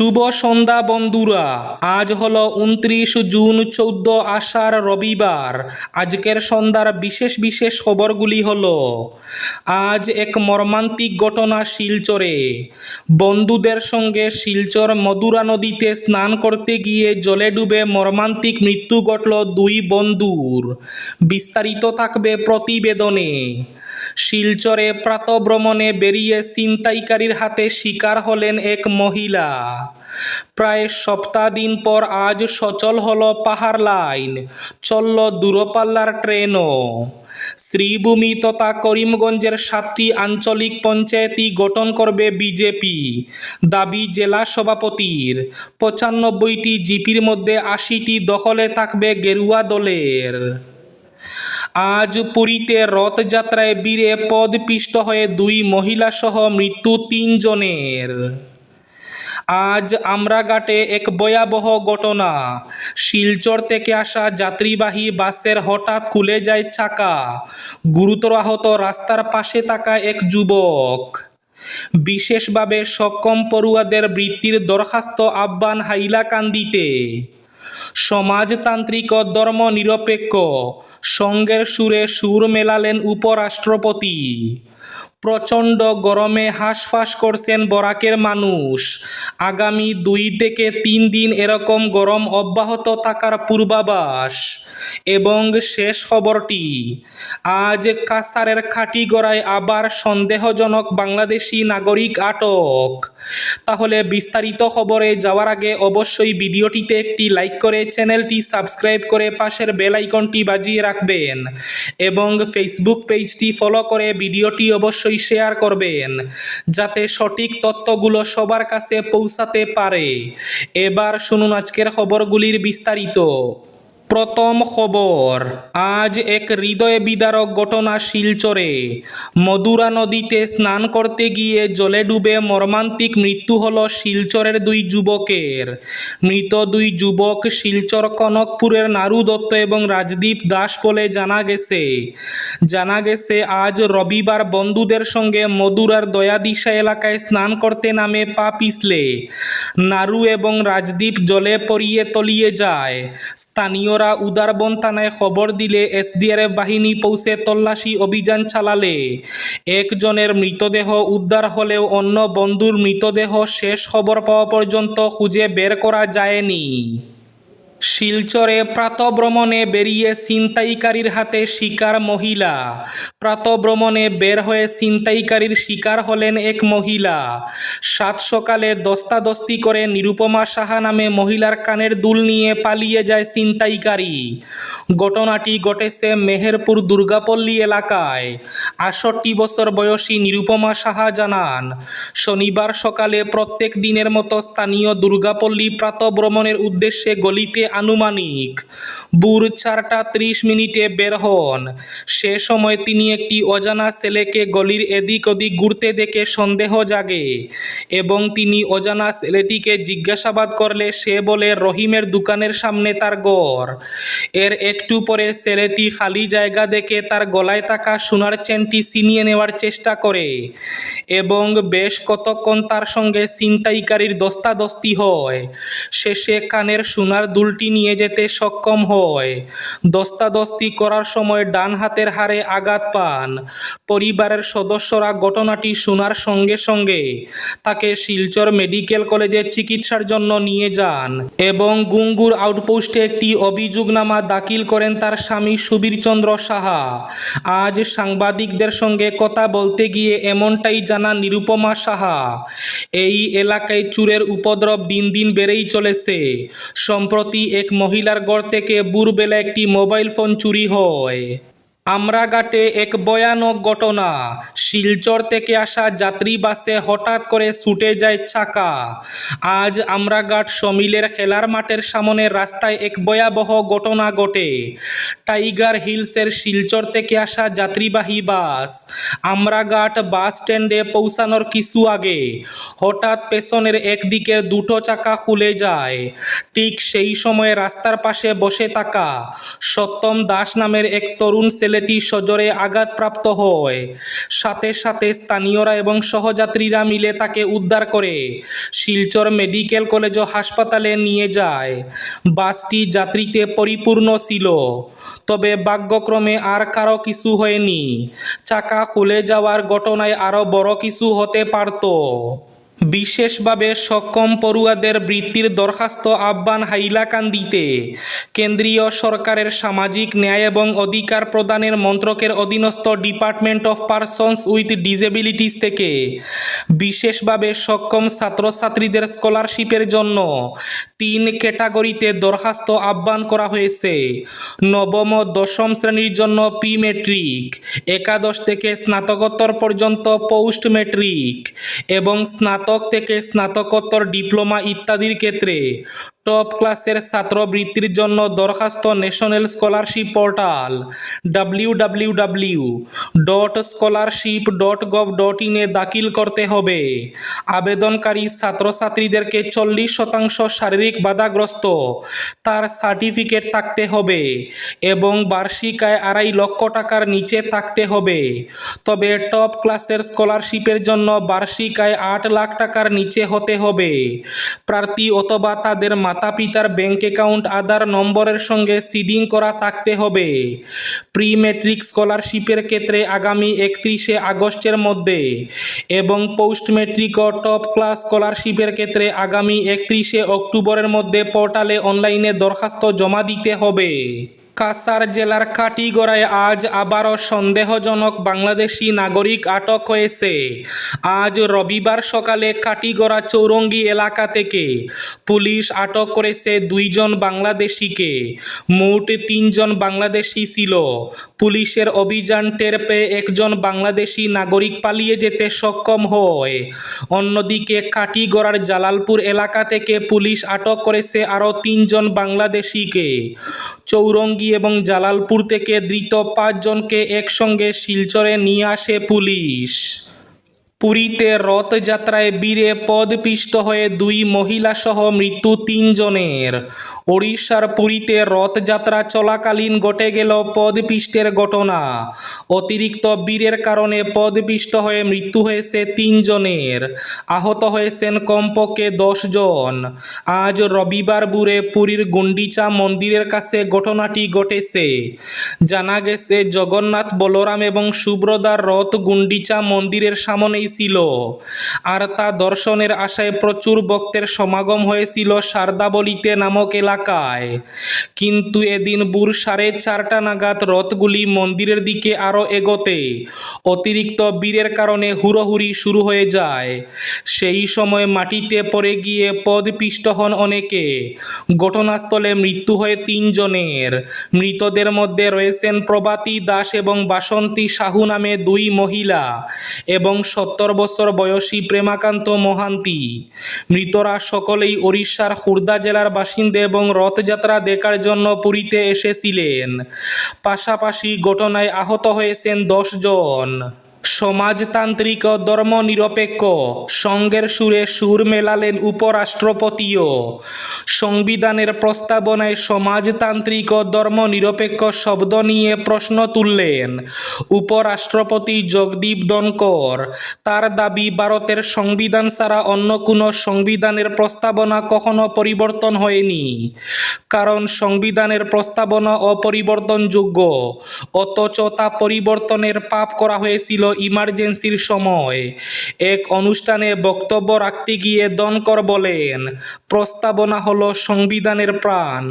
শুভ সন্ধ্যা বন্ধুরা। আজ হল উনত্রিশ জুন চৌদ্দ আষাঢ় রবিবার। আজকের সন্ধ্যার বিশেষ বিশেষ খবরগুলি হল, আজ এক মর্মান্তিক ঘটনা শিলচরে। বন্ধুদের সঙ্গে শিলচর মদুরা নদীতে স্নান করতে গিয়ে জলে ডুবে মর্মান্তিক মৃত্যু ঘটল দুই বন্ধুর। বিস্তারিত থাকবে প্রতিবেদনে। শিলচরে প্রাতভ্রমণে বেরিয়ে ছিনতাইকারীর হাতে শিকার হলেন এক মহিলা। প্রায় সপ্তাহ দিন পর আজ সচল হল পাহাড় লাইন, চলল দূরপাল্লার ট্রেনও। শ্রীভূমি তথা করিমগঞ্জের সাতটি আঞ্চলিক পঞ্চায়েতই গঠন করবে বিজেপি। দাবি জেলা সভাপতির, পঁচানব্বইটি জিপির মধ্যে আশিটি দখলে থাকবে গেরুয়া দলের। আজ পুরীতে রথযাত্রায় বীরে পদপিষ্ট হয়ে দুই মহিলাসহ মৃত্যু তিনজনের। আজ আমরাঘাটে এক ভয়াবহ ঘটনা। শিলচর থেকে আসা যাত্রীবাহী বাসের হঠাৎ খুলে যায় চাকা। গুরুতর আহত রাস্তার পাশে থাকা এক যুবক। বিশেষভাবে সক্ষম পড়ুয়াদের বৃত্তির দরখাস্ত আহ্বান হাইলাকান্দিতে। সমাজতান্ত্রিক ও ধর্মনিরপেক্ষ। সঙ্গের সুরে সুর মেলালেন উপরাষ্ট্রপতি। প্রচণ্ড গরমে হাঁসফাঁস করছেন বরাকের মানুষ। আগামী দুই থেকে তিন দিন এরকম গরম অব্যাহত থাকার পূর্বাভাস। এবং শেষ খবরটি, আজ কাসারের খাটিগড়ায় আবার সন্দেহজনক বাংলাদেশি নাগরিক আটক। তাহলে বিস্তারিত খবরে যাওয়ার আগে অবশ্যই ভিডিওটিতে একটি লাইক করে চ্যানেলটি সাবস্ক্রাইব করে পাশের বেল আইকনটি বাজিয়ে রাখবেন এবং ফেসবুক পেজটি ফলো করে ভিডিওটি অবশ্যই শেয়ার করবেন, যাতে সঠিক তথ্যগুলো সবার কাছে পৌঁছাতে পারে। এবার শুনুন আজকের খবরগুলির বিস্তারিত। প্রথম খবর, আজ এক হৃদয় বিদারক ঘটনা শিলচরে। মধুরা নদীতে স্নান করতে গিয়ে জলে ডুবে মর্মান্তিক মৃত্যু হল শিলচরের দুই যুবকের। মৃত দুই যুবক শিলচর কনকপুরের নারু দত্ত এবং রাজদীপ দাস বলে জানা গেছে। জানা গেছে, আজ রবিবার বন্ধুদের সঙ্গে মধুরার দয়াদিশা এলাকায় স্নান করতে নামে পা পিছলে। নারু এবং রাজদীপ জলে পড়িয়ে তলিয়ে যায়। স্থানীয়রা উদারবন থানায় খবর দিলে এসডিআরএফ বাহিনী পৌঁছে তল্লাশি অভিযান চালালে। একজনের মৃতদেহ উদ্ধার হলেও অন্য বন্ধুর মৃতদেহ শেষ খবর পাওয়া পর্যন্ত খুঁজে বের করা যায়নি। শিলচরে প্রাতভ্রমণে বেরিয়ে ছিনতাইকারীর হাতে শিকার মহিলা। প্রাতভ্রমণে বের হয়ে ছিনতাইকারীর শিকার হলেন এক মহিলা। সাত সকালে দস্তাদস্তি করে নিরুপমা সাহা নামে মহিলার কানের দুল নিয়ে পালিয়ে যায় ছিনতাইকারী। ঘটনাটি ঘটেছে মেহেরপুর দুর্গাপল্লী এলাকায়। আষট্টি বছর বয়সী নিরুপমা সাহা জানান, শনিবার সকালে প্রত্যেক দিনের মতো স্থানীয় দুর্গাপল্লী প্রাতভ্রমণের উদ্দেশ্যে গলিতে আনুমানিক। বুর চারটা ত্রিশ মিনিটে বের হন। সে সময় তিনি একটি অজানা ছেলেকে গলির এদিক ওদিক ঘুরতে দেখে সন্দেহ জাগে এবং তিনি অজানা ছেলেটিকে জিজ্ঞাসাবাদ করলে সে বলে, রহিমের দোকানের সামনে তার ঘর। এর একটু পরে ছেলেটি খালি জায়গা দেখে তার গলায় থাকা সোনার চেনটি ছিনিয়ে নেওয়ার চেষ্টা করে এবং বেশ কতক্ষণ তার সঙ্গে ছিনতাইকারীর দস্তাদস্তি হয়। শেষে কানের সোনার দুলটি নিয়ে যেতে সক্ষম হয়। দস্তাদস্তি করার সময় ডান হাতের হারে আঘাত পান। পরিবারের সদস্যরা ঘটনাটি শোনার সঙ্গে সঙ্গে তাকে শিলচর মেডিকেল কলেজে চিকিৎসার জন্য নিয়ে যান এবং গুঙ্গুর আউটপোস্টে একটি অভিযোগনামা দাখিল করেন তার স্বামী সুবীরচন্দ্র সাহা। আজ সাংবাদিকদের সঙ্গে কথা বলতে গিয়ে এমনটাই জানা নিরুপমা সাহা। এই এলাকায় চুরের উপদ্রব দিন দিন বেড়েই চলেছে। সম্প্রতি এক মহিলার গড় থেকে বুরবেলা একটি মোবাইল ফোন চুরি হয়। আমরাঘাটে এক ভয়ানক ঘটনা। শিলচর থেকে আসা যাত্রী বাসে হঠাৎ করে ছুটে যায় চাকা। আজ আমরাঘাট সমিলের খেলার মাঠের সামনের রাস্তায় এক ভয়াবহ ঘটনা ঘটে। টাইগার হিলসের শিলচর থেকে আসা যাত্রীবাহী বাস। আমরাঘাট বাস স্ট্যান্ডে পৌঁছানোর কিছু আগে হঠাৎ পেছনের একদিকের দুটো চাকা খুলে যায়। ঠিক সেই সময় রাস্তার পাশে বসে থাকা সত্যম দাস নামের এক তরুণ ছেলে ছেলেটি সজোরে আঘাতপ্রাপ্ত হয়। সাথে সাথে স্থানীয়রা এবং সহযাত্রীরা মিলে তাকে উদ্ধার করে। শিলচর মেডিকেল কলেজ ও হাসপাতালে নিয়ে যায়। বাসটি যাত্রীতে পরিপূর্ণ ছিল। তবে ভাগ্যক্রমে আর কারও কিছু হয়নি। চাকা খুলে যাওয়ার ঘটনায় আরও বড় কিছু হতে পারত। বিশেষভাবে সক্ষম পড়ুয়াদের বৃত্তির দরখাস্ত আহ্বান হাইলাকান্দিতে। কেন্দ্রীয় সরকারের সামাজিক ন্যায় এবং অধিকার প্রদানের মন্ত্রকের অধীনস্থ department of persons with disabilities থেকে বিশেষভাবে সক্ষম ছাত্রছাত্রীদের স্কলারশিপের জন্য তিন ক্যাটাগরিতে দরখাস্ত আহ্বান করা হয়েছে। নবম ও দশম শ্রেণির জন্য প্রি মেট্রিক, একাদশ থেকে স্নাতকোত্তর পর্যন্ত পোস্ট মেট্রিক এবং স্নাতক থেকে স্নাতকোত্তর ডিপ্লোমা ইত্যাদির ক্ষেত্রে টপ ক্লাসের ছাত্রবৃত্তির জন্য দরখাস্ত national scholarship portal W W dot scholarship dot gov dot ইনে দাখিল করতে হবে। আবেদনকারী ছাত্রছাত্রীদেরকে চল্লিশ শতাংশ শারীরিক বাধাগ্রস্ত। তার সার্টিফিকেট থাকতে হবে এবং বার্ষিক আয় আড়াই লক্ষ টাকার নিচে থাকতে হবে। তবে টপ ক্লাসের স্কলারশিপের জন্য বার্ষিক আয় আট লাখ টাকার নিচে হতে হবে। প্রার্থী অথবা তাদের মাতা পিতার ব্যাংক অ্যাকাউন্ট, আধার নম্বরের সঙ্গে সিডিং করা থাকতে হবে। প্রি মেট্রিক স্কলারশিপের ক্ষেত্রে আগামী একত্রিশে আগস্টের মধ্যে এবং পোস্ট মেট্রিক ও টপ ক্লাস স্কলারশিপের ক্ষেত্রে আগামী একত্রিশে অক্টোবরের মধ্যে পোর্টালে অনলাইনে দরখাস্ত জমা দিতে হবে। কাসার জেলার কাটিগড়ায় আজ আবারও সন্দেহজনক বাংলাদেশি নাগরিক আটক হয়েছে। আজ রবিবার সকালে কাটিগড়া চৌরঙ্গি এলাকা থেকে পুলিশ আটক করেছে দুইজন বাংলাদেশিকে। মোট তিনজন বাংলাদেশি ছিল। পুলিশের অভিযান টের পেয়ে একজন বাংলাদেশি নাগরিক পালিয়ে যেতে সক্ষম হয়। অন্যদিকে কাটিগড়ার জালালপুর এলাকা থেকে পুলিশ আটক করেছে আরও তিনজন বাংলাদেশিকে। চৌরঙ্গি এবং জালালপুর থেকে ধৃত পাঁচজনকে একসঙ্গে শিলচরে নিয়ে আসে পুলিশ। পুরীতে রথযাত্রায় বীরে পদপিষ্ট হয়ে দুই মহিলাসহ মৃত্যু তিনজনের। ওড়িশার পুরীতে রথযাত্রা চলাকালীন ঘটে গেল পদপিষ্টের ঘটনা। অতিরিক্ত বীরের কারণে পদপিষ্ট হয়ে মৃত্যু হয়েছে তিনজনের। আহত হয়েছেন কমপক্ষে জন আজ রবিবার বুড়ে পুরীর গুন্ডিচা মন্দিরের কাছে ঘটনাটি ঘটেছে। জানা গেছে, জগন্নাথ, বলরাম এবং সুব্রদার রথ গুন্ডিচা মন্দিরের সামনেই ছিল আর তা দর্শনের আশায় প্রচুর ভক্তের সমাগম হয়েছিল সারদাবলিতে নামক এলাকায়। কিন্তু এদিন বুর সাড়ে চারটা নাগাদ রথগুলি মন্দিরের দিকে আরও এগোতে অতিরিক্ত বীরের কারণে হুড়োহুড়ি শুরু হয়ে যায়। সেই সময় মাটিতে পড়ে গিয়ে পদপিষ্ট হন অনেকে। ঘটনাস্থলে মৃত্যু হয় তিনজনের। মৃতদের মধ্যে রয়েছেন প্রভাতী দাস এবং বাসন্তী সাহু নামে দুই মহিলা এবং সত্তর বছর বয়সী প্রেমাকান্ত মহান্তি। মৃতরা সকলেই ওড়িশার খুর্দা জেলার বাসিন্দা এবং রথযাত্রা দেখার জন্য পুরীতে এসেছিলেন। পাশাপাশি ঘটনায় আহত হয়েছেন দশজন সমাজতান্ত্রিক ও ধর্মনিরপেক্ষ, সঙ্গের সুরে সুর মেলালেন উপরাষ্ট্রপতিও। সংবিধানের প্রস্তাবনায় সমাজতান্ত্রিক ও ধর্মনিরপেক্ষ শব্দ নিয়ে প্রশ্ন তুললেন উপরাষ্ট্রপতি জগদীপ ধনকর তার দাবি, ভারতের সংবিধান ছাড়া অন্য কোনো সংবিধানের প্রস্তাবনা কখনো পরিবর্তন হয়নি। কারণ সংবিধানের প্রস্তাবনা অপরিবর্তনযোগ্য। অথচ তা পরিবর্তনের পাপ করা হয়েছিল ইমার্জেন্সির সময়। এক অনুষ্ঠানে বক্তব্য রাখতে গিয়ে দনকর বলেন, প্রস্তাবনা হলো সংবিধানের প্রাণ।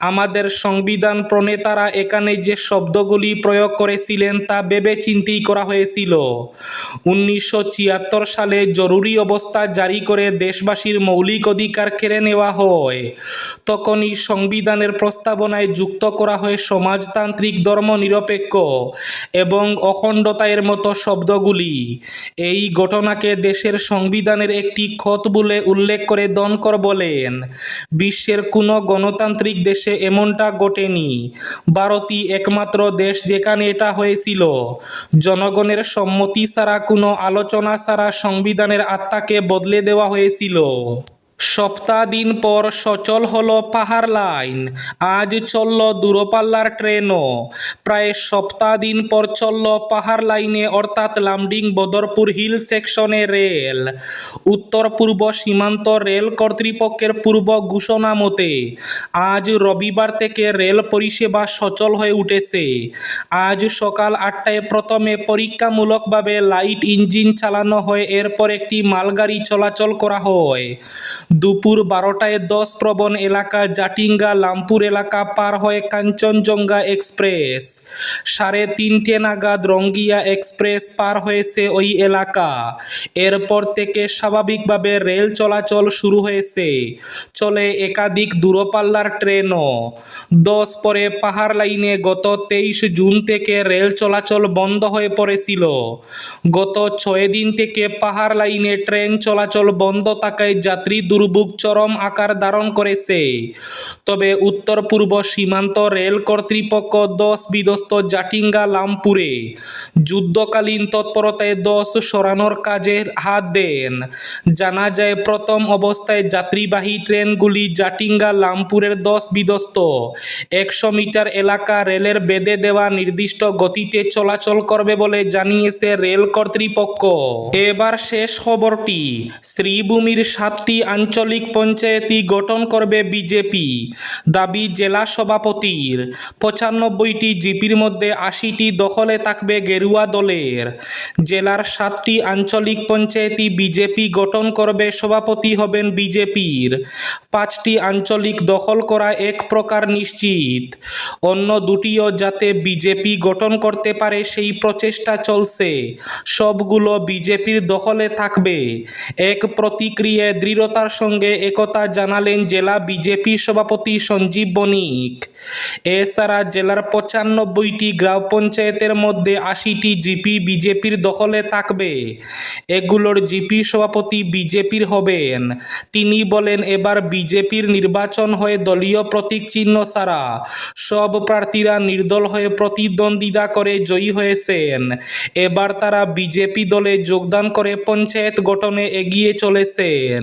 আমাদের সংবিধান প্রণেতারা এখানে যে শব্দগুলি প্রয়োগ করেছিলেন তা ভেবে চিন্তেই করা হয়েছিল। উনিশশো ছিয়াত্তর সালে জরুরি অবস্থা জারি করে দেশবাসীর মৌলিক অধিকার কেড়ে নেওয়া হয়। তখনই সংবিধানের প্রস্তাবনায় যুক্ত করা হয় সমাজতান্ত্রিক ধর্মনিরপেক্ষ এবং অখণ্ডতায়ের মতো শব্দগুলি। এই ঘটনাকে দেশের সংবিধানের একটি ক্ষত বলে উল্লেখ করে দনকর বলেন, বিশ্বের কোনো গণতান্ত্রিক দেশে এমনটা ঘটেনি। ভারতই একমাত্র দেশ যেখানে এটা হয়েছিল। জনগণের সম্মতি ছাড়া কোনো আলোচনা ছাড়া সংবিধানের আত্মাকে বদলে দেওয়া হয়েছিল। সপ্তাহদিন পর সচল হলো পাহাড় লাইন। আজ চলল দূরপাল্লার ট্রেনও। প্রায় সপ্তাহদিন পর চলল পাহাড় লাইনে, অর্থাৎ লামডিং বদরপুর হিল সেকশনে রেল। উত্তর পূর্ব সীমান্ত রেল কর্তৃপক্ষের পূর্ব ঘোষণা মতে, আজ রবিবার থেকে রেল পরিষেবা সচল হয়ে উঠেছে। আজ সকাল আটটায় প্রথমে পরীক্ষামূলকভাবে লাইট ইঞ্জিন চালানো হয়, এরপর একটি মালগাড়ি চলাচল করা হয়। দুপুর বারোটায় দশ প্রবণ এলাকা জাটিঙ্গা লামপুর এলাকা পার হয়ে কাঞ্চনজঙ্ঘা এক্সপ্রেস। সাড়ে তিনটে নাগাদ রঙ্গিয়া এক্সপ্রেস পার হয়েছে ওই এলাকা। এরপর থেকে স্বাভাবিকভাবে রেল চলাচল শুরু হয়েছে। চলে একাধিক দূরপাল্লার ট্রেনও। দশ পরে পাহাড় লাইনে গত তেইশ জুন থেকে রেল চলাচল বন্ধ হয়ে পড়েছিল। গত ছয় দিন থেকে পাহাড় লাইনে ট্রেন চলাচল বন্ধ থাকায় যাত্রী দুর্ভোগ চরম আকার ধারণ করেছে। তবে উত্তর পূর্ব সীমান্ত রেল কর্তৃপক্ষ দশ বিধ্বস্ত জাটিঙ্গা লামপুরে যুদ্ধকালীন তৎপরতায় দশ সরানোর কাজে হাত দেন। জানা যায়, প্রথম অবস্থায় যাত্রীবাহী ট্রেনগুলি জাটিঙ্গা লামপুরের দশ বিধ্বস্ত, একশো মিটার এলাকা রেলের বেঁধে দেওয়া নির্দিষ্ট গতিতে চলাচল করবে বলে জানিয়েছে রেল কর্তৃপক্ষ। এবার শেষ খবরটি, শ্রীভূমির সাতটি আঞ্চলিক পঞ্চায়েতই গঠন করবে বিজেপি। দাবি জেলা সভাপতির। পঁচানব্বইটি জিপির মধ্যে আশিটি দখলে থাকবে গেরুয়া দলের। জেলার সাতটি আঞ্চলিক পঞ্চায়েতই বিজেপি গঠন করবে সভাপতি হবেন বিজেপির। পাঁচটি আঞ্চলিক দখল করা এক প্রকার নিশ্চিত। অন্য দুটিও যাতে বিজেপি গঠন করতে পারে সেই প্রচেষ্টা চলছে। সবগুলো বিজেপির দখলে থাকবে। এক প্রতিক্রিয়ায় দৃঢ়তার সঙ্গে একথা জানালেন জেলা বিজেপি সভাপতি সঞ্জীব বণিক। এছাড়া জেলার পঁচানব্বইটি গ্রাম পঞ্চায়েতের মধ্যে আশিটি জিপি বিজেপির দখলে থাকবে। এগুলোর জিপি সভাপতি বিজেপির হবেন। তিনি বলেন, এবার বিজেপির নির্বাচন হয়ে দলীয় প্রতীক চিহ্ন ছাড়া সব প্রার্থীরা নির্দল হয়ে প্রতিদ্বন্দ্বিতা করে জয়ী হয়েছেন। এবার তারা বিজেপি দলে যোগদান করে পঞ্চায়েত গঠনে এগিয়ে চলেছেন।